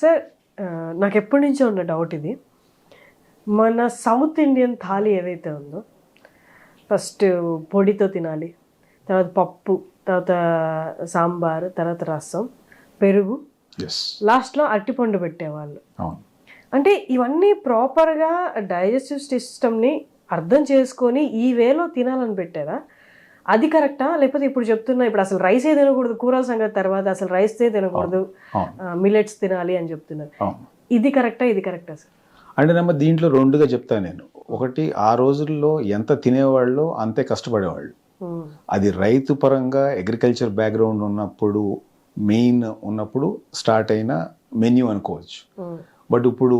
Sir నాకు ఎప్పటి నుంచో ఉన్న డౌట్ ఇది. మన సౌత్ ఇండియన్ థాలీ ఏదైతే ఉందో ఫస్ట్ పొడితో తినాలి తర్వాత పప్పు తర్వాత సాంబార్ తర్వాత రసం పెరుగు. లాస్ట్లో అరటిపండు పెట్టేవాళ్ళు. అంటే ఇవన్నీ ప్రాపర్గా డైజెస్టివ్ సిస్టమ్ని అర్థం చేసుకొని ఈ వేలో తినాలని పెట్టారా? అది కరెక్టా? లేకపోతే ఇప్పుడు చెప్తున్నా ఇప్పుడు అసలు రైసే తినకూడదు? కూరల సంగతి తర్వాత అసలు రైసే తినకూడదు? మిలెట్స్ తినాలి అని చెప్తున్నారు. ఇది కరెక్టా? ఇది కరెక్టా సార్? అంటే నమ్మ దీంట్లో రెండుగా చెప్తాను నేను. ఒకటి ఆ రోజుల్లో ఎంత తినేవాళ్ళు అంతే కష్టపడేవాళ్ళు. అది రైతు పరంగా అగ్రికల్చర్ బ్యాక్గ్రౌండ్ ఉన్నప్పుడు మెయిన్ ఉన్నప్పుడు స్టార్ట్ అయిన మెన్యూ అనుకోవచ్చు. బట్ ఇప్పుడు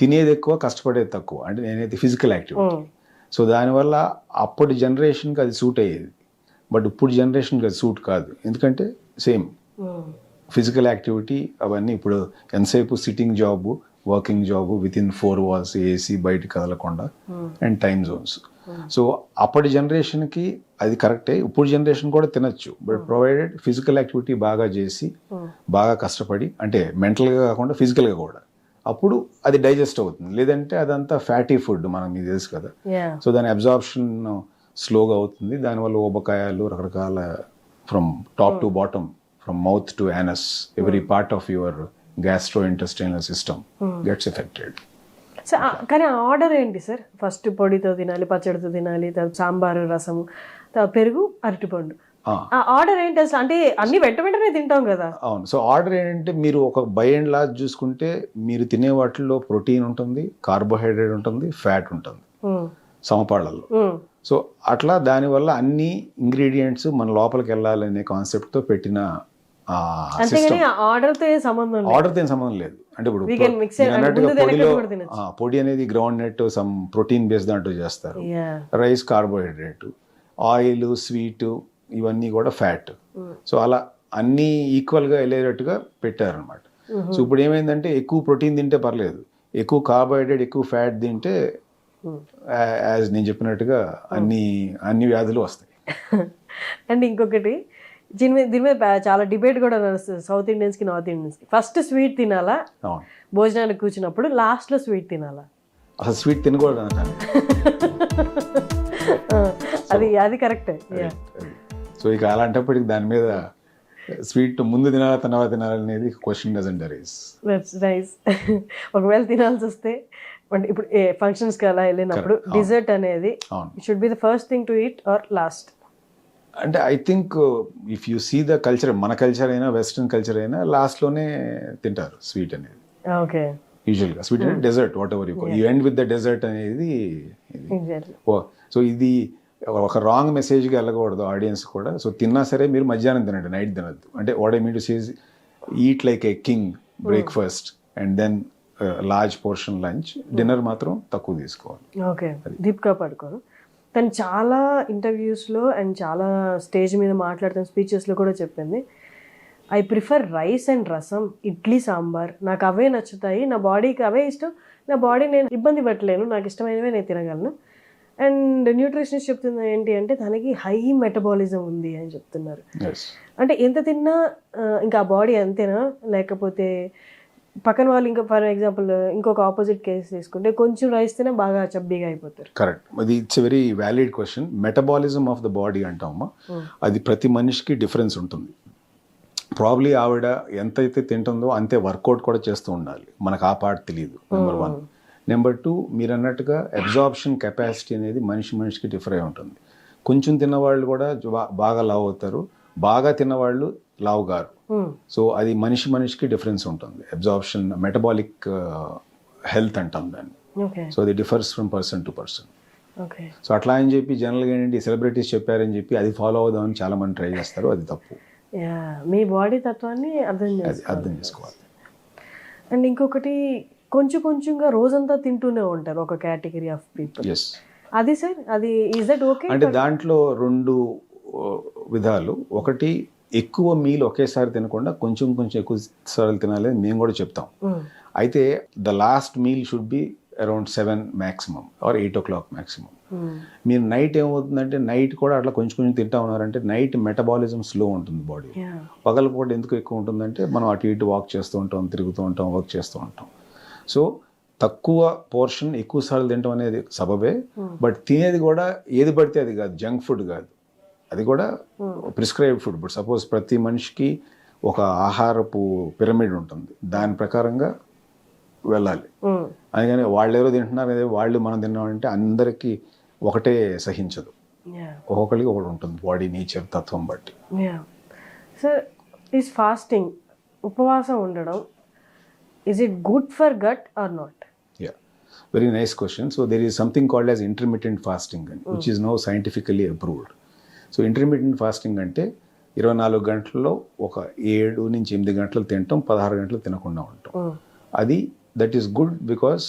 తినేది ఎక్కువ కష్టపడేది తక్కువ. అంటే నేనైతే ఫిజికల్ యాక్టివిటీ. సో దానివల్ల అప్పటి జనరేషన్కి అది సూట్ అయ్యేది. బట్ ఇప్పుడు జనరేషన్కి అది సూట్ కాదు. ఎందుకంటే సేమ్. ఫిజికల్ యాక్టివిటీ అవన్నీ ఇప్పుడు ఎంతసేపు sitting job working job within four walls AC బయట కదలకుండా Hmm. And time zones so అప్పటి జనరేషన్కి అది కరెక్టే ఇప్పుడు జనరేషన్ కూడా తినచ్చు. బట్ ప్రొవైడెడ్ ఫిజికల్ యాక్టివిటీ బాగా చేసి ఉమ్, బాగా కష్టపడి అంటే మెంటల్గా కాకుండా ఫిజికల్గా కూడా. అప్పుడు అది డైజెస్ట్ అవుతుంది. లేదంటే అదంతా ఫ్యాటీ ఫుడ్ మనకు మీకు తెలుసు కదా. సో దాని అబ్జార్ప్షన్ స్లోగా అవుతుంది. దానివల్ల ఊబకాయాలు రకరకాల from top to bottom from mouth to anus every part of your gastrointestinal system gets affected sir కానీ ఆర్డర్ ఏంటి సార్? ఫస్ట్ పొడితో తినాలి పచ్చడితో తినాలి తర్వాత సాంబారు రసము తర్వాత పెరుగు అరటిపండు. ఆర్డర్ ఏంటి అసలు? అంటే అన్ని వెంట వెంటనే తింటాం కదా. అవును. సో ఆర్డర్ ఏంటంటే మీరు ఒక బై అండ్ లార్జ్ చూసుకుంటే మీరు తినే వాటిల్లో ప్రోటీన్ ఉంటుంది కార్బోహైడ్రేట్ ఉంటుంది ఫ్యాట్ ఉంటుంది. ఉమ్, సమపాళ్ళల్లో. ఉమ్, సో అట్లా దానివల్ల అన్ని ఇంగ్రీడియంట్స్ మన లోపలికి వెళ్ళాలనే కాన్సెప్ట్తో పెట్టిన ఆర్డర్తో సంబంధం సంబంధం లేదు. అంటే ఇప్పుడు అన్నట్టుగా పొడిలో పొడి అనేది groundnut some protein base దాంట్లో చేస్తారు. రైస్ కార్బోహైడ్రేట్ ఆయిల్ స్వీట్ ఇవన్నీ కూడా ఫ్యాట్ సో అలా అన్నీ ఈక్వల్గా వెళ్ళేటట్టుగా పెట్టారనమాట సో ఇప్పుడు ఏమైందంటే ఎక్కువ ప్రోటీన్ తింటే పర్లేదు. ఎక్కువ కార్బోహైడ్రేట్ ఎక్కువ ఫ్యాట్ తింటే యాజ్ నేను చెప్పినట్టుగా అన్ని అన్ని వ్యాధులు వస్తాయి. అండ్ ఇంకొకటి దీని మీద దీని మీద చాలా డిబేట్ కూడా నడుస్తుంది సౌత్ ఇండియన్స్కి నార్త్ ఇండియన్స్కి. ఫస్ట్ స్వీట్ తినాలా? భోజనానికి కూర్చున్నప్పుడు లాస్ట్లో స్వీట్ తినాలా? అసలు స్వీట్ తినకూడదు అది అది కరెక్టే సో ఇక అలాంటప్పటికి దాని మీద స్వీట్ ముందు తినాలా తర్వాత తినాలా అనేది క్వశ్చన్ డజన్ డరీస్ ఒకవేళ తినాల్సి వస్తే అంటే ఇప్పుడు ఏ ఫంక్షన్స్కి అలా వెళ్ళినప్పుడు డిజర్ట్ అనేది should be the first thing to eat or last అంటే I think if you see the culture మన కల్చర్ అయినా వెస్ట్రన్ కల్చర్ అయినా లాస్ట్లోనే తింటారు స్వీట్ అనేది. ఓకే యూజువల్గా స్వీట్ అంటే dessert whatever you you end with the dessert అనేది సో ఇది ఒక రాంగ్ మెసేజ్కి వెళ్ళకూడదు ఆడియన్స్ కూడా. సో తిన్నా సరే మీరు మధ్యాహ్నం తినండి నైట్ తినద్దు. అంటే what I mean to say eat like a king breakfast and then large portion lunch dinner మాత్రం తక్కువ తీసుకోవాలి. ఓకే. దీపికా పడుకోను తను చాలా ఇంటర్వ్యూస్లో అండ్ చాలా స్టేజ్ మీద మాట్లాడుతున్న స్పీచెస్లో కూడా చెప్పింది. ఐ ప్రిఫర్ రైస్ అండ్ రసం ఇడ్లీ సాంబార్. నాకు అవే నచ్చుతాయి. నా బాడీకి అవే ఇష్టం. నా బాడీ నేను ఇబ్బంది పెట్టలేను. నాకు ఇష్టమైనవే నేను తినగలను. అండ్ న్యూట్రిషనిస్ట్ చెప్తుంది ఏంటి అంటే తనకి హై మెటబాలిజం ఉంది అని చెప్తున్నారు. అంటే ఎంత తిన్నా ఇంకా ఆ బాడీ అంతేనా? లేకపోతే పక్కన వాళ్ళు ఇంకా ఫర్ ఎగ్జాంపుల్ ఇంకొక ఆపోజిట్ కేసు తీసుకుంటే కొంచెం రైస్ తినా బాగా చబ్బీగా అయిపోతారు. కరెక్ట్ అది it's very valid question metabolism of the body అంటామా అది ప్రతి మనిషికి డిఫరెన్స్ ఉంటుంది. ప్రాబ్లీ ఆవిడ ఎంతైతే తింటుందో అంతే వర్కౌట్ కూడా చేస్తూ ఉండాలి. మనకు ఆ పార్ట్ తెలియదు నెంబర్ వన్ నెంబర్ టూ మీరు అన్నట్టుగా అబ్జార్ప్షన్ కెపాసిటీ అనేది మనిషి మనిషికి డిఫర్ అయి ఉంటుంది. కొంచెం తిన్నవాళ్ళు కూడా బాగా లావ్ అవుతారు. బాగా తిన్నవాళ్ళు లావ్ గారు. సో అది మనిషి మనిషికి డిఫరెన్స్ ఉంటుంది. అబ్జార్ప్షన్ మెటబాలిక్ హెల్త్ అంటాం దాన్ని. సో అది differs from person to person okay so అట్లా అని చెప్పి జనరల్గా ఏంటంటే సెలబ్రిటీస్ చెప్పారని చెప్పి అది ఫాలో అవుదామని చాలా మంది ట్రై చేస్తారు. అది తప్పు. మీ బాడీ తత్వాన్ని అర్థం అర్థం చేసుకోవాలి. అండ్ ఇంకొకటి కొంచెం కొంచెంగా రోజంతా తింటూనే ఉంటారు ఒక కేటగిరీ ఆఫ్ పీపుల్ ఎస్ అది సార్ అది ఈజ్ దట్ ఓకే అంటే దాంట్లో రెండు ఓ, విధాలు. ఒకటి ఎక్కువ మీల్ ఒకేసారి తినకుండా కొంచెం కొంచెం ఎక్కువ సార్లు తినాలి అని మేము కూడా చెప్తాం. అయితే the last meal should be around seven maximum or eight o'clock maximum మీరు నైట్ ఏమవుతుందంటే నైట్ కూడా అట్లా కొంచెం కొంచెం తింటా ఉన్నారంటే నైట్ మెటబాలిజం స్లో ఉంటుంది బాడీ. పగలపూట ఎందుకు ఎక్కువ ఉంటుందంటే మనం అటు ఇటు వాక్ చేస్తూ ఉంటాం తిరుగుతూ ఉంటాం వర్క్ చేస్తూ ఉంటాం. సో తక్కువ పోర్షన్ ఎక్కువ సార్లు తినడం అనేది సబబే. బట్ తినేది కూడా ఏది పడితే అది కాదు జంక్ ఫుడ్ కాదు. అది కూడా ప్రిస్క్రైబ్డ్ ఫుడ్ ఇప్పుడు సపోజ్ ప్రతి మనిషికి ఒక ఆహారపు పిరమిడ్ ఉంటుంది. దాని ప్రకారంగా వెళ్ళాలి. అందుకని వాళ్ళు ఎవరో తింటున్నారు అదే వాళ్ళు మనం తిన్నామంటే అందరికీ ఒకటే సహించదు. ఒక్కొక్కరికి ఒకటి ఉంటుంది. బాడీ నేచర్ తత్వం బట్టి. సార్ ఈజ్ ఫాస్టింగ్ ఉపవాసం ఉండడం is it good for gut or not yeah very nice question so there is something called as intermediate fasting అని which is no scientifically approved so intermediate fasting అంటే ఇరవై నాలుగు గంటల్లో ఒక ఏడు నుంచి ఎనిమిది గంటలు తినటం పదహారు గంటలు తినకుండా ఉండటం అది దట్ ఈస్ గుడ్ బికాస్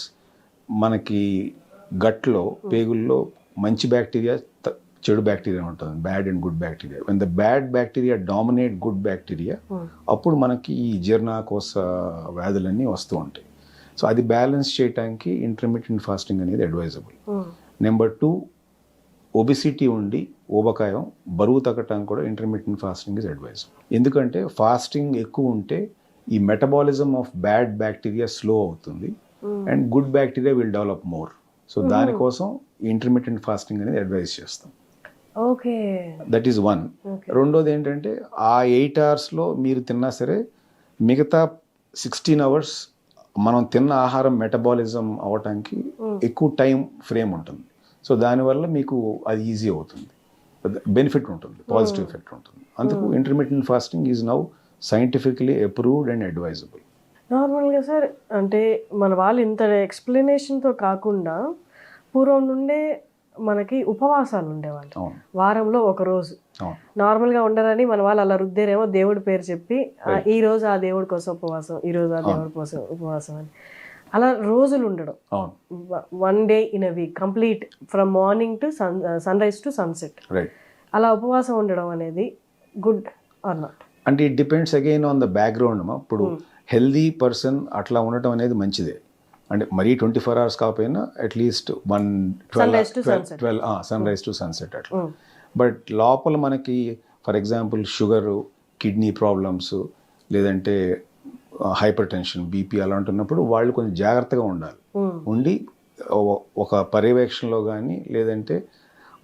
మనకి గట్లో పేగుల్లో మంచి బ్యాక్టీరియా చెడు బ్యాక్టీరియా ఉంటుంది. Bad and good bacteria when the bad bacteria dominate good bacteria అప్పుడు మనకి ఈ జీర్ణకోశ వ్యాధులన్నీ వస్తూ ఉంటాయి. సో అది బ్యాలెన్స్ చేయడానికి ఇంటర్మీడియట్ ఫాస్టింగ్ అనేది అడ్వైజబుల్ నెంబర్ టూ ఒబిసిటీ ఉండి ఊబకాయం బరువు తగ్గటానికి కూడా ఇంటర్మీడియట్ ఫాస్టింగ్ ఇస్ అడ్వైజ్ ఎందుకంటే ఫాస్టింగ్ ఎక్కువ ఉంటే ఈ metabolism of bad bacteria slow అవుతుంది and good bacteria will develop more so దానికోసం ఇంటర్మీడియట్ ఫాస్టింగ్ అనేది అడ్వైజ్ చేస్తాం. ఓకే దట్ ఈస్ వన్ రెండోది ఏంటంటే ఆ ఎయిట్ అవర్స్లో మీరు తిన్నా సరే మిగతా సిక్స్టీన్ అవర్స్ మనం తిన్న ఆహారం మెటబాలిజం అవటానికి ఎక్కువ టైం ఫ్రేమ్ ఉంటుంది. సో దానివల్ల మీకు అది ఈజీ అవుతుంది. బెనిఫిట్ ఉంటుంది పాజిటివ్ ఎఫెక్ట్ ఉంటుంది. అందుకు intermediate fasting is now scientifically approved and advisable నార్మల్గా సార్ అంటే మన వాళ్ళు ఇంత ఎక్స్ప్లెనేషన్తో కాకుండా పూర్వం నుండే మనకి ఉపవాసాలు ఉండేవాళ్ళు. వారంలో ఒక రోజు. నార్మల్గా ఉండరని మన వాళ్ళు అలా రుద్దేరేమో దేవుడి పేరు చెప్పి ఈ రోజు ఆ దేవుడి కోసం ఉపవాసం ఈ రోజు ఆ దేవుడి కోసం ఉపవాసం అని. అలా రోజులు ఉండడం one day in a week complete from morning to sun sunrise to sunset right అలా ఉపవాసం ఉండడం అనేది గుడ్ ఆర్ నాట్ అంటే it depends again on the background అమ్మా. ఇప్పుడు హెల్దీ పర్సన్ అట్లా ఉండటం అనేది మంచిదే. అంటే మరీ ట్వంటీ ఫోర్ అవర్స్ కాకపోయినా at least one twelve. Twelve sunrise to sunset అట్లా. బట్ లోపల మనకి for example sugar kidney problems లేదంటే హైపర్ టెన్షన్ బీపీ అలాంటి ఉన్నప్పుడు వాళ్ళు కొంచెం జాగ్రత్తగా ఉండాలి. ఉండి ఒక పర్యవేక్షణలో కానీ లేదంటే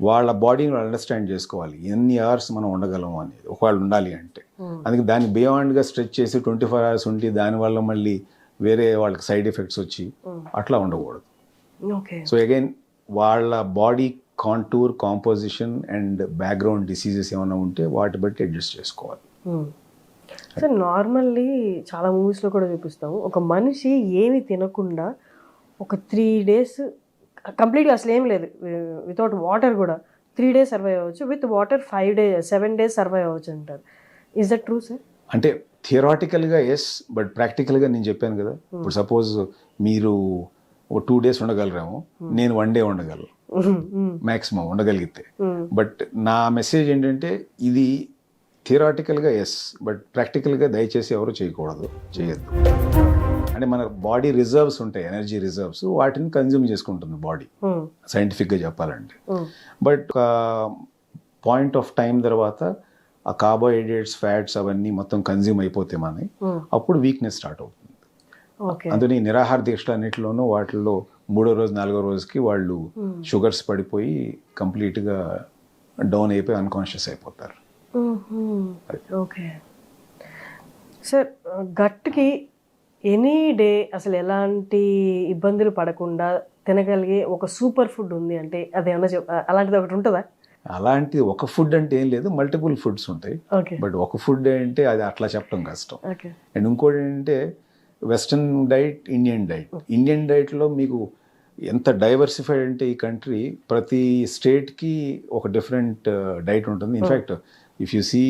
వాళ్ళ బాడీని వాళ్ళు అండర్స్టాండ్ చేసుకోవాలి. ఎన్ని అవర్స్ మనం ఉండగలం అనేది. ఒకవేళ ఉండాలి అంటే. అందుకే దాన్ని బియాండ్గా స్ట్రెచ్ చేసి ట్వంటీ ఫోర్ అవర్స్ ఉండి దానివల్ల మళ్ళీ వేరే వాళ్ళకి సైడ్ ఎఫెక్ట్స్ వచ్చి అట్లా ఉండకూడదు. సో అగైన్ వాళ్ళ body contour composition and background diseases ఏమైనా ఉంటే వాటి బట్టి అడ్జస్ట్ చేసుకోవాలి. సార్ నార్మల్లీ చాలా మూవీస్లో కూడా చూపిస్తాము. ఒక మనిషి ఏమి తినకుండా ఒక త్రీ డేస్ కంప్లీట్గా అసలు ఏం లేదు. వితౌట్ వాటర్ కూడా త్రీ డేస్ సర్వైవ్ అవ్వచ్చు. With water five days seven days survive అవ్వచ్చు అంటారు. ఇస్ దట్ ట్రూ సార్ అంటే థియరాటికల్గా ఎస్ బట్ ప్రాక్టికల్గా నేను చెప్పాను కదా. ఇప్పుడు సపోజ్ మీరు ఒక టూ డేస్ ఉండగలరేమో నేను వన్ డే ఉండగలను. మ్యాక్సిమం ఉండగలిగితే. బట్ నా మెసేజ్ ఏంటంటే ఇది థియరాటికల్గా ఎస్ బట్ ప్రాక్టికల్గా దయచేసి ఎవరు చేయకూడదు చేయొద్దు. అంటే మన బాడీ రిజర్వ్స్ ఉంటాయి ఎనర్జీ రిజర్వ్స్ వాటిని కన్జ్యూమ్ చేసుకుంటుంది బాడీ సైంటిఫిక్గా చెప్పాలంటే. బట్ పాయింట్ ఆఫ్ టైం తర్వాత ఆ కార్బోహైడ్రేట్స్ ఫ్యాట్స్ అవన్నీ మొత్తం కన్జ్యూమ్ అయిపోతే మనకి అప్పుడు వీక్నెస్ స్టార్ట్ అవుతుంది. అందుకని నిరాహార దీక్షలు అన్నిటిలోనూ వాటిల్లో మూడో రోజు నాలుగో రోజుకి వాళ్ళు షుగర్స్ పడిపోయి కంప్లీట్గా డౌన్ అయిపోయి అన్కాన్షియస్ అయిపోతారు. ఓకే. సార్ గట్కి ఎనీ డే అసలు ఎలాంటి ఇబ్బందులు పడకుండా తినగలిగే ఒక సూపర్ ఫుడ్ ఉంది అంటే అదేమన్నా చెప్ అలాంటిది ఒకటి ఉంటుందా? అలాంటి ఒక ఫుడ్ అంటే ఏం లేదు మల్టిపుల్ ఫుడ్స్ ఉంటాయి. బట్ ఒక ఫుడ్ అంటే అది అట్లా చెప్పడం కష్టం. అండ్ ఇంకోటి ఏంటంటే western diet Indian diet. Indian డైట్లో మీకు ఎంత డైవర్సిఫైడ్ అంటే ఈ కంట్రీ ప్రతి స్టేట్కి ఒక డిఫరెంట్ డైట్ ఉంటుంది. In fact if you see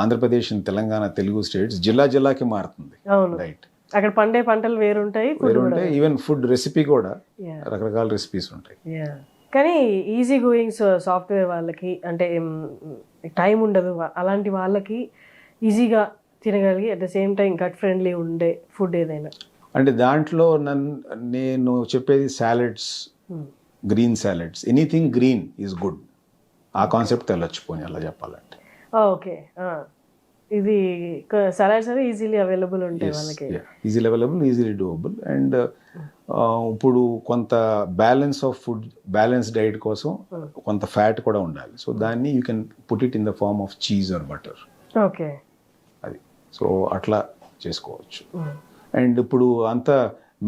Andhra Pradesh and Telangana Telugu states జిల్లా జిల్లాకి మారుతుంది. అవును. డైట్ అక్కడ పండే పంటలు వేరుంటాయి ఫుడ్ వేరు ఉంటే ఈవెన్ ఫుడ్ రెసిపీ కూడా. రకరకాల రెసిపీస్ ఉంటాయి. యా కానీ ఈజీ గోయింగ్ సాఫ్ట్వేర్ వాళ్ళకి అంటే టైం ఉండదు. అలాంటి వాళ్ళకి ఈజీగా తినగలిగి at the same time gut friendly ఉండే ఫుడ్ ఏదైనా. అంటే దాంట్లో నన్ను నేను చెప్పేది salads green salads anything green is good ఆ కాన్సెప్ట్ తెలొచ్చు పోనీ అలా చెప్పాలంటే. ఓకే ఇది సలాడ్స్ అనేవి ఈజీలీ అవైలబుల్ ఉంటాయి వాళ్ళకి. Easily available easily doable and ఇప్పుడు కొంత balance of food balance diet కోసం కొంత ఫ్యాట్ కూడా ఉండాలి. సో దాన్ని you can put it in the form of cheese or butter okay అది. సో అట్లా చేసుకోవచ్చు. అండ్ ఇప్పుడు అంతా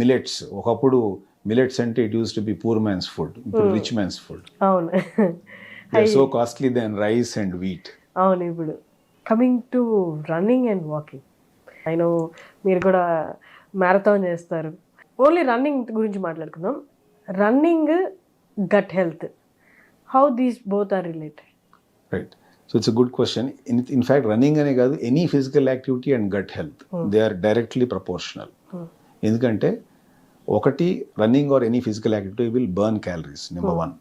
మిలెట్స్ ఒకప్పుడు మిలెట్స్ అంటే it use to be poor man's food ఇప్పుడు రిచ్ మ్యాన్స్ ఫుడ్ అవును. So costly then rice and wheat అవును ఇప్పుడు. Coming to running and walking నేను మీరు కూడా మ్యారథాన్ చేస్తారు. ఓన్లీ రన్నింగ్ గురించి మాట్లాడుకుందాం. Running gut health how these both are related right so it's good question in in fact running అనే కాదు any physical activity and gut health they are directly proportional ఎందుకంటే ఒకటి running or any physical activity will burn calories number one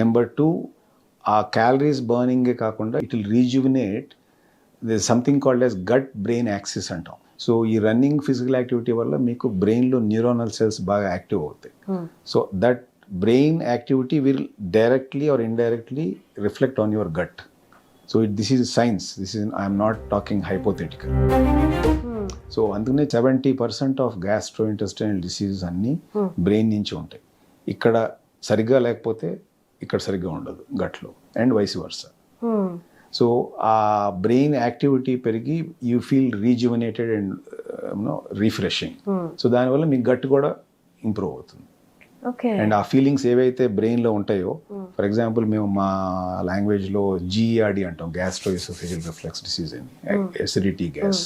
number two ఆ calories బర్నింగే కాకుండా it will rejuvenate this something called as gut brain axis అంటాం. So ఈ running physical activity వల్ల మీకు బ్రెయిన్లో న్యూరోనల్ సెల్స్ బాగా యాక్టివ్ అవుతాయి. So that brain activity will directly or indirectly reflect on your gut so it this is science this is I'm not talking hypothetical so అందుకనే seventy percent of gastrointestinal diseases అన్నీ brain నుంచి ఉంటాయి. ఇక్కడ సరిగ్గా లేకపోతే ఇక్కడ సరిగ్గా ఉండదు గట్లో అండ్ వైస్ వర్స సో ఆ బ్రెయిన్ యాక్టివిటీ పెరిగి you feel rejuvenated and you know refreshing so దానివల్ల మీ గట్ కూడా ఇంప్రూవ్ అవుతుంది. అండ్ ఆ ఫీలింగ్స్ ఏవైతే బ్రెయిన్లో ఉంటాయో ఫర్ ఎగ్జాంపుల్ మేము మా లాంగ్వేజ్లో జీఈఆర్డి అంటాం గ్యాస్ట్రో ఎసోఫేజియల్ రిఫ్లెక్స్ డిసీజ్ అని acidity gas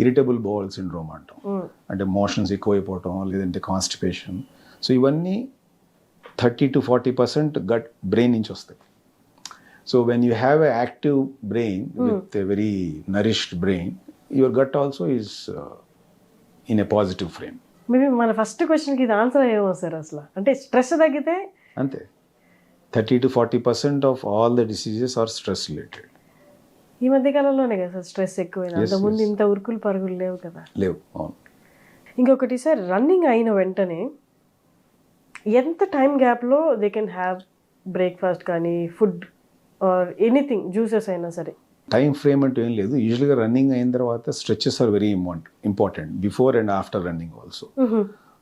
irritable bowel syndrome అంటాం. అంటే మోషన్స్ ఎక్కువైపోవటం లేదంటే కాన్స్టిపేషన్ సో ఇవన్నీ thirty to forty percent gut brain నుంచి వస్తాయి. So when you have a active brain with a very nourished brain your gut also is in a positive frame maybe మన first క్వశ్చన్కి ఇది answer ఏమో sir అసలు. అంటే stress తగ్గితే? అంతే. Thirty to forty percent of all the diseases are stress related. ఈ మధ్య కాలంలోనే కదా సార్ స్ట్రెస్ ఎక్కువైంది. Yes, అంతకుముందు. ఇంత ఉరుకులు పరుగులు లేవు కదా. లేవు అవును. ఇంకొకటి సార్ రన్నింగ్ అయిన వెంటనే ఎంత టైం గ్యాప్లో దే కెన్ హ్యావ్ బ్రేక్ఫాస్ట్ కానీ ఫుడ్ ఆర్ ఎనీథింగ్ జ్యూసెస్ అయినా సరే. టైం ఫ్రేమ్ అంటూ ఏం లేదు. యూజువల్గా రన్నింగ్ అయిన తర్వాత stretches are very important before and after running also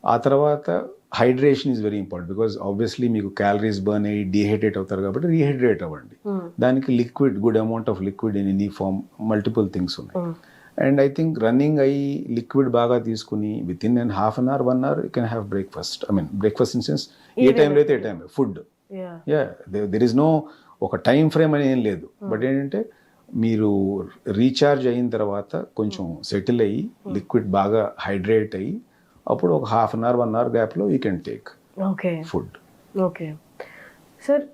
ఆ తర్వాత hydration is very important because obviously మీకు క్యాలరీస్ బర్న్ అయ్యి డిహైడ్రేట్ అవుతారు కాబట్టి రీహైడ్రేట్ అవ్వండి. దానికి liquid good amount of liquid in any form multiple things ఉన్నాయి. అండ్ ఐ థింక్ రన్నింగ్ అయ్యి లిక్విడ్ బాగా తీసుకుని within and half an hour one hour you can have breakfast I mean breakfast in sense ఏ టైంలో అయితే ఏ time food yeah yeah there is no ఒక time frame అని ఏం లేదు. బట్ ఏంటంటే మీరు రీఛార్జ్ అయిన తర్వాత కొంచెం సెటిల్ అయ్యి లిక్విడ్ బాగా హైడ్రేట్ అయ్యి అప్పుడు ఒక half an hour one hour గ్యాప్లో you can take okay food okay sir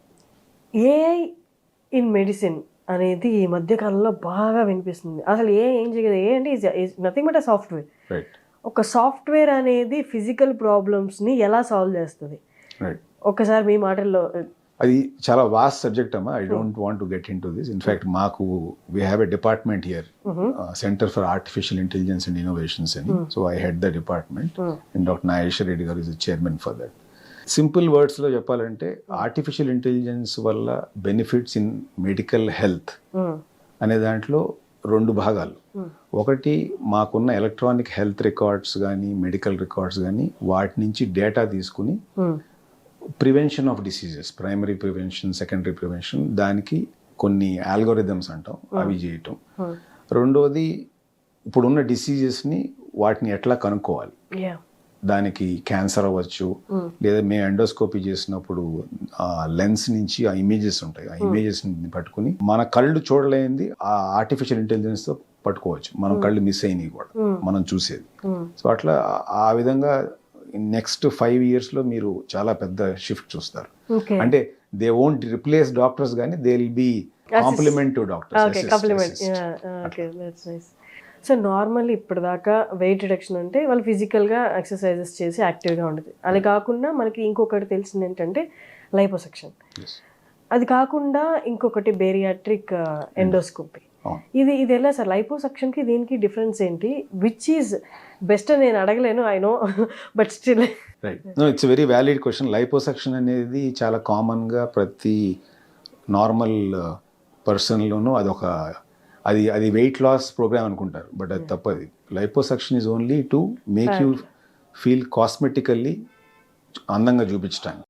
AI in medicine అనేది ఈ మధ్య కాలంలో బాగా వినిపిస్తుంది. అసలు ఏ ఏం చేయదు ఏ అంటే nothing but a software right ఒక సాఫ్ట్వేర్ అనేది ఫిజికల్ ప్రాబ్లమ్స్ని ఎలా సాల్వ్ చేస్తుంది? రైట్ ఒక్కసారి మీ మాటల్లో అది చాలా వాస్ట్ సబ్జెక్ట్ అమ్మా. I don't want to get into this in fact మాకు we have a department here centre for artificial intelligence and innovations అని. So I head the department and doctor Nageswara Reddy garu is chairman for that simple వర్డ్స్లో చెప్పాలంటే artificial intelligence వల్ల benefits in medical health అనే దాంట్లో రెండు భాగాలు. ఒకటి మాకున్న electronic health records కానీ మెడికల్ రికార్డ్స్ కానీ వాటి నుంచి డేటా తీసుకుని prevention of diseases primary prevention secondary prevention దానికి కొన్ని ఆల్గోరిథమ్స్ అంటాం అవి చేయటం. రెండోది ఇప్పుడున్న డిసీజెస్ని వాటిని ఎట్లా కనుక్కోవాలి? దానికి క్యాన్సర్ అవ్వచ్చు. లేదా మేము ఎండోస్కోపీ చేసినప్పుడు ఆ లెన్స్ నుంచి ఆ ఇమేజెస్ ఉంటాయి. ఆ ఇమేజెస్ పట్టుకుని మన కళ్ళు చూడలేనిది ఆ ఆర్టిఫిషియల్ ఇంటెలిజెన్స్తో పట్టుకోవచ్చు. మనం కళ్ళు మిస్ అయినవి కూడా. మనం చూసేది. సో అట్లా ఆ- విధంగా నెక్స్ట్ ఫైవ్ ఇయర్స్లో మీరు చాలా పెద్ద షిఫ్ట్ చూస్తారు. అంటే దే ఓంట్ రిప్లేస్ డాక్టర్స్ కానీ they will be complement to doctors so normally ఇప్పటిదాకా వెయిట్ రిడక్షన్ అంటే వాళ్ళు ఫిజికల్గా ఎక్సర్సైజెస్ చేసి యాక్టివ్గా ఉండదు. అది కాకుండా మనకి ఇంకొకటి తెలిసింది ఏంటంటే లైపోసెక్షన్. అది కాకుండా ఇంకొకటి బేరియాట్రిక్ ఎండోస్కోపీ. అవును. ఇది ఇది ఎలా సార్? liposuction కి దీనికి డిఫరెన్స్ ఏంటి? విచ్ ఈజ్ బెస్ట్ అని నేను అడగలేను I know but still right it's very valid question liposuction అనేది చాలా కామన్గా ప్రతి నార్మల్ పర్సన్లోనూ అదొక అది అది వెయిట్ లాస్ ప్రోగ్రామ్ అనుకుంటారు బట్ అది తప్పది. Liposuction is only to make you feel cosmetically అందంగా చూపించడానికి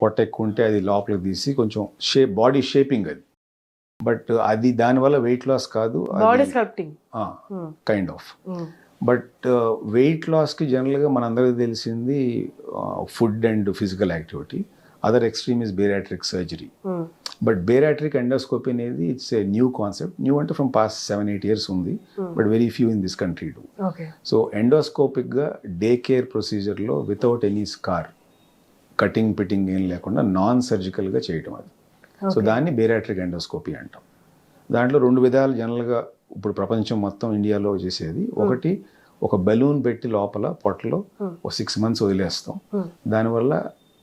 పొట్ట ఎక్కువ ఉంటే అది లోపలికి తీసి కొంచెం షేప్ బాడీ షేపింగ్ అది. బట్ అది దానివల్ల వెయిట్ లాస్ కాదు కైండ్ ఆఫ్ బట్ వెయిట్ లాస్కి జనరల్గా మనందరికీ తెలిసింది food and physical activity other extreme is bariatric surgery but bariatric endoscopy అనేది it's a new concept new అంటే from past seven eight years ఉంది. But very few in this country do okay so ఎండోస్కోపిక్గా day care ప్రొసీజర్లో without any scar cutting pitting ఏం లేకుండా non సర్జికల్గా చేయటం అది. So దాన్ని bariatric endoscopy అంటాం. దాంట్లో రెండు విధాలు జనరల్గా ఇప్పుడు ప్రపంచం మొత్తం ఇండియాలో చేసేది. ఒకటి ఒక బెలూన్ పెట్టి లోపల పొట్టలో ఒక సిక్స్ మంత్స్ వదిలేస్తాం. దానివల్ల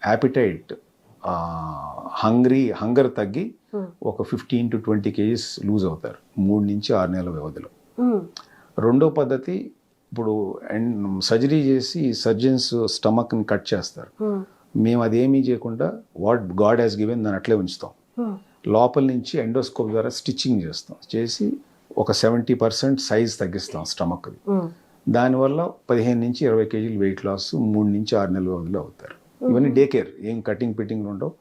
యాపిటైట్ హంగ్రీ హంగర్ తగ్గి ఒక fifteen to twenty KGs lose అవుతారు. మూడు నుంచి ఆరు నెలల వ్యవధిలో. రెండో పద్ధతి ఇప్పుడు సర్జరీ చేసి సర్జన్స్ స్టమక్ని కట్ చేస్తారు. మేము అదేమీ చేయకుండా వాట్ గాడ్ హ్యాస్ గివెన్ దాన్ని అట్లే ఉంచుతాం. లోపల నుంచి ఎండోస్కోప్ ద్వారా స్టిచ్చింగ్ చేస్తాం. చేసి ఒక సెవెంటీ పర్సెంట్ సైజ్ తగ్గిస్తాం స్టమక్ది దానివల్ల పదిహేను నుంచి ఇరవై కేజీలు వెయిట్ లాస్ మూడు నుంచి ఆరు నెలల వ్యవధిలో అవుతారు. ఇవన్నీ డే కేర్ ఏం కటింగ్ పిట్టింగ్ ఉండవు.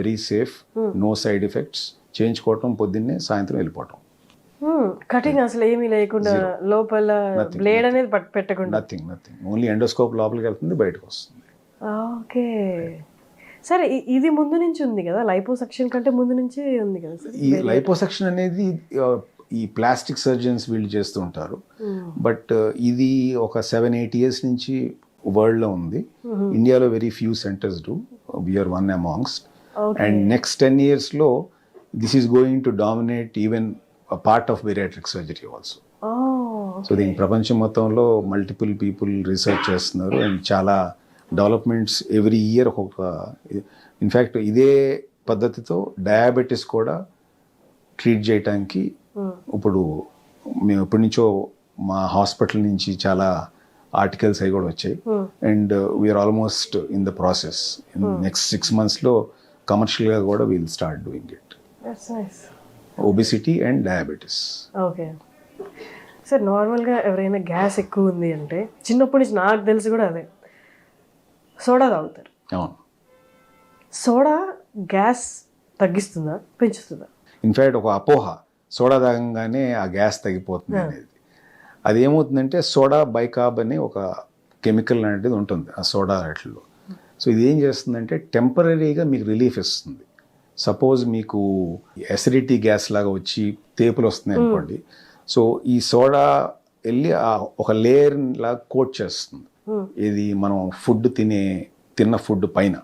Very safe no side effects చేయించుకోవటం పొద్దున్నే సాయంత్రం వెళ్ళిపోవటం. కటింగ్ అసలు ఏమీ లేకుండా లోపల బ్లేడ్ అనేది పట్టు పెట్టకుండా. నథింగ్ నథింగ్ ఓన్లీ ఎండోస్కోప్ లోపలికి వెళ్తుంది బయటకు వస్తుంది. ఓకే. సరే ఇది ముందు నుంచి ఉంది కదా? లైపోసక్షన్ కంటే ముందు నుంచి ఉంది కదా ఈ లైపోసెక్షన్ అనేది ఈ ప్లాస్టిక్ సర్జన్స్ వీళ్ళు చేస్తూ ఉంటారు. బట్ ఇది ఒక సెవెన్ ఎయిట్ ఇయర్స్ నుంచి వరల్డ్లో ఉంది. ఇండియాలో very few centres do we're one amongst and next ten ఇయర్స్లో this is going to dominate even part of bariatric surgery also so దీని ప్రపంచం మొత్తంలో మల్టిపుల్ పీపుల్ రీసెర్చ్ చేస్తున్నారు అండ్ చాలా డెవలప్మెంట్స్ ఎవ్రీ ఇయర్ ఒక్కొక్క ఇన్ఫ్యాక్ట్ ఇదే పద్ధతితో డయాబెటీస్ కూడా ట్రీట్ చేయటానికి ఇప్పుడు మేము ఎప్పటి నుంచో మా హాస్పిటల్ నుంచి చాలా ఆర్టికల్స్ అవి కూడా వచ్చాయి. And we're almost in the process in next six మంత్స్లో కమర్షియల్గా కూడా we'll start doing it obesity and diabetes okay sir నార్మల్గా ఎవరైనా గ్యాస్ ఎక్కువ ఉంది అంటే చిన్నప్పటి నుంచి నాకు తెలిసి కూడా అదే. సోడా తాగుతారు. అవును. సోడా గ్యాస్ తగ్గిస్తుందా? పెంచుతుందా? ఇన్ఫ్యాక్ట్ ఒక అపోహ. సోడా తాగంగానే ఆ గ్యాస్ తగ్గిపోతుంది అనేది. అది ఏమవుతుందంటే సోడా బైకాబ్ అని ఒక కెమికల్ లాంటిది ఉంటుంది ఆ సోడా వాటిలో సో ఇది ఏం చేస్తుందంటే టెంపరీగా మీకు రిలీఫ్ ఇస్తుంది. సపోజ్ మీకు ఎసిడిటీ గ్యాస్ లాగా వచ్చి తేపులు వస్తున్నాయి అనుకోండి. సో ఈ సోడా వెళ్ళి ఆ ఒక లేయర్ లాగా కోట్ చేస్తుంది. ఇది మనం ఫుడ్ తినే తిన్న ఫుడ్ పైన.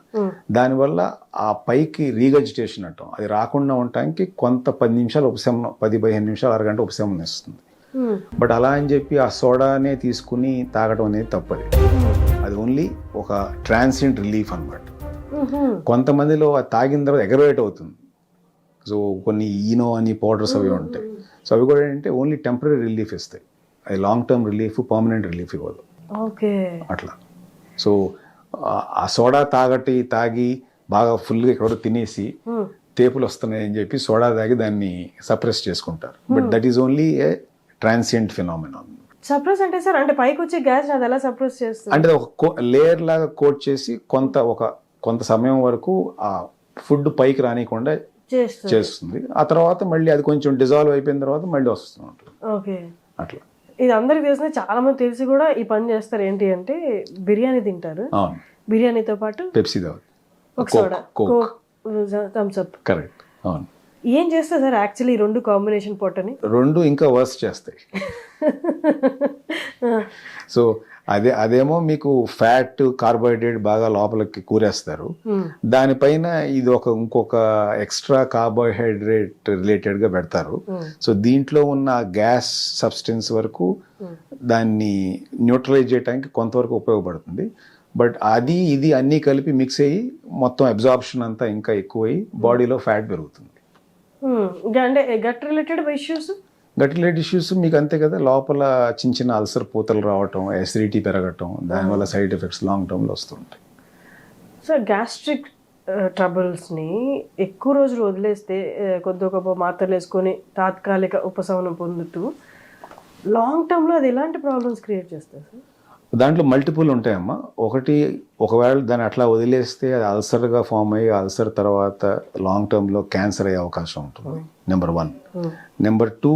దానివల్ల ఆ పైకి రీగజిటేషన్ అంటాం. అది రాకుండా ఉండటానికి కొంత పది నిమిషాలు ఉపశమనం పది పదిహేను నిమిషాలు అరగంట ఉపశమనం ఇస్తుంది. బట్ అలా అని చెప్పి ఆ సోడానే తీసుకుని తాగడం అనేది తప్పది. అది ఓన్లీ ఒక ట్రాన్సియంట్ రిలీఫ్ అన్నమాట. కొంతమందిలో అది తాగిన తర్వాత ఎగరవేట్ అవుతుంది. సో కొన్ని ఈనో అని పౌడర్స్ అవి ఉంటాయి. సో అవి కూడా ఏంటంటే ఓన్లీ టెంపరీ రిలీఫ్ ఇస్తాయి. అది long term relief permanent relief ఇవ్వదు. ఓకే. అట్లా. సో ఆ- సోడా తాగటి తాగి బాగా ఫుల్గా ఎక్కడో తినేసి తేపులు వస్తున్నాయి అని చెప్పి సోడా తాగి దాన్ని సప్రెస్ చేసుకుంటారు. But that is only a transient phenomenon. Suppress అంటే సార్ అంటే పైకి వచ్చే గ్యాస్ అది ఎలా సప్రెస్ చేస్తుంది? అంటే ఒక లేయర్ లాగా కోట్ చేసి కొంత ఒక కొంత సమయం వరకు ఆ ఫుడ్ పైకి రానియకుండా చేస్తుంది. ఆ తర్వాత మళ్ళీ అది కొంచెం డిజాల్వ్ అయిపోయిన తర్వాత మళ్ళీ వస్తూ ఉంటుంది ఓకే. అట్లా. ఇది అందరికి తెలిసిన చాలా మంది తెలిసి కూడా ఈ పని చేస్తారు ఏంటి అంటే బిర్యానీ తింటారు. బిర్యానీతో పాటు పెప్సీ తాగు ఒక soda Coke Coke Thums Up. Correct అవును. ఏం చేస్తారు సార్ యాక్చువల్లీ రెండు కాంబినేషన్ పొట్టని? రెండు ఇంకా వర్స్ చేస్తాయి. సో అదే అదేమో మీకు ఫ్యాట్ కార్బోహైడ్రేట్ బాగా లోపలికి కూరేస్తారు. దానిపైన ఇది ఒక ఇంకొక ఎక్స్ట్రా కార్బోహైడ్రేట్ రిలేటెడ్గా పెడతారు. సో దీంట్లో ఉన్న గ్యాస్ సబ్స్టెన్స్ వరకు దాన్ని న్యూట్రలైజ్ చేయడానికి కొంతవరకు ఉపయోగపడుతుంది. బట్ అది ఇది అన్నీ కలిపి మిక్స్ అయ్యి మొత్తం అబ్జార్ప్షన్ అంతా ఇంకా ఎక్కువై బాడీలో ఫ్యాట్ పెరుగుతుంది. అంటే gut related issues gut related issues మీకు అంతే కదా లోపల చిన్న చిన్న అల్సర్ పూతలు రావటం ఎసిడిటీ పెరగటం దానివల్ల సైడ్ ఎఫెక్ట్స్ లాంగ్ టర్మ్లో వస్తుంటాయి. సార్ గ్యాస్ట్రిక్ ట్రబుల్స్ని ఎక్కువ రోజులు వదిలేస్తే ఆ, కొద్ది గొప్ప మాత్రలు వేసుకొని తాత్కాలిక ఉపశమనం పొందుతూ లాంగ్ టర్మ్లో అది ఎలాంటి ప్రాబ్లమ్స్ క్రియేట్ చేస్తుంది సార్ దాంట్లో మల్టిపుల్ ఉంటాయమ్మా. ఒకటి ఒకవేళ దాన్ని అట్లా వదిలేస్తే అది అల్సర్గా ఫామ్ అయ్యి అల్సర్ తర్వాత లాంగ్ టర్మ్లో క్యాన్సర్ అయ్యే అవకాశం ఉంటుంది. నెంబర్ వన్ నెంబర్ టూ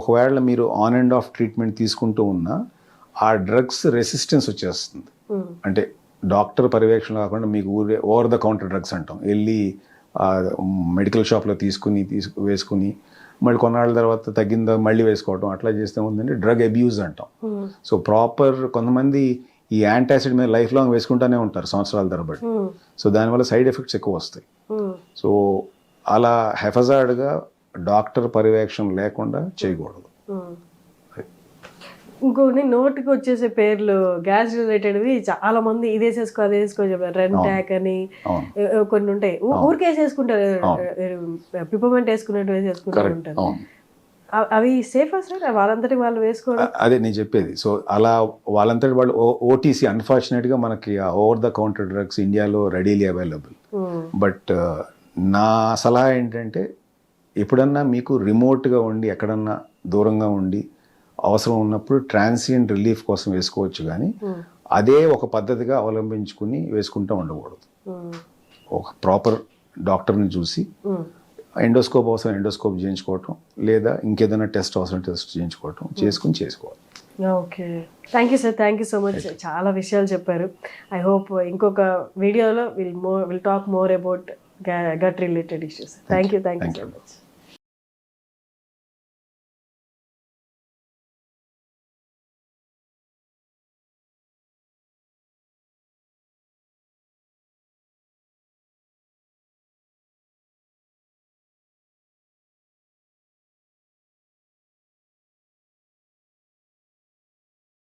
ఒకవేళ మీరు ఆన్ అండ్ ఆఫ్ ట్రీట్మెంట్ తీసుకుంటూ ఉన్నా ఆ డ్రగ్స్ రెసిస్టెన్స్ వచ్చేస్తుంది. అంటే డాక్టర్ పర్యవేక్షణ కాకుండా మీకు ఊరే ఓవర్ ద కౌంటర్ డ్రగ్స్ అంటాం. వెళ్ళి మెడికల్ షాప్లో తీసుకుని తీసుకు వేసుకుని మళ్ళీ కొన్నాళ్ళ తర్వాత తగ్గిందా మళ్ళీ వేసుకోవటం అట్లా చేస్తే ఉందంటే డ్రగ్ అబ్యూజ్ అంటాం. సో ప్రాపర్ కొంతమంది ఈ యాంటాసిడ్ మీద లైఫ్ లాంగ్ వేసుకుంటూనే ఉంటారు సంవత్సరాల తరబడి. సో దానివల్ల సైడ్ ఎఫెక్ట్స్ ఎక్కువ వస్తాయి. సో అలా హెఫజార్డ్గా డాక్టర్ పర్యవేక్షణ లేకుండా చేయకూడదు. ఇంకొన్ని నోటికి వచ్చేసే పేర్లు గ్యాస్ రిలేటెడ్వి చాలా మంది ఇది వేసేసుకో అది వేసుకో చెప్పారు. రెన్ ట్యాక్ అని కొన్ని ఉంటాయి. ఊరికే వేసేసుకుంటారు. పిపమెంట్ వేసుకున్నట్టు వేసేసుకుంటూ ఉంటారు. అవి సేఫా సార్ వాళ్ళంతటి వాళ్ళు వేసుకోవడం? అదే నేను చెప్పేది. సో అలా వాళ్ళంతటి వాళ్ళు ఓటీసీ అన్ఫార్చునేట్గా మనకి ఓవర్ ద కౌంటర్ డ్రగ్స్ ఇండియాలో రెడీలీ అవైలబుల్ బట్ నా సలహా ఏంటంటే ఎప్పుడన్నా మీకు రిమోట్గా ఉండి ఎక్కడన్నా దూరంగా ఉండి అవసరం ఉన్నప్పుడు ట్రాన్సియంట్ రిలీఫ్ కోసం వేసుకోవచ్చు కానీ అదే ఒక పద్ధతిగా అవలంబించుకుని వేసుకుంటూ ఉండకూడదు. ఒక ప్రాపర్ డాక్టర్ని చూసి. ఎండోస్కోప్ అవసరం ఎండోస్కోప్ చేయించుకోవటం లేదా ఇంకేదైనా టెస్ట్ అవసరం టెస్ట్ చేయించుకోవటం చేసుకుని చేసుకోవాలి. Okay. Thank you sir thank you so much చాలా విషయాలు చెప్పారు. ఐ హోప్ ఇంకొక వీడియోలో will more will talk more about gut related issues thank you thank you so. Much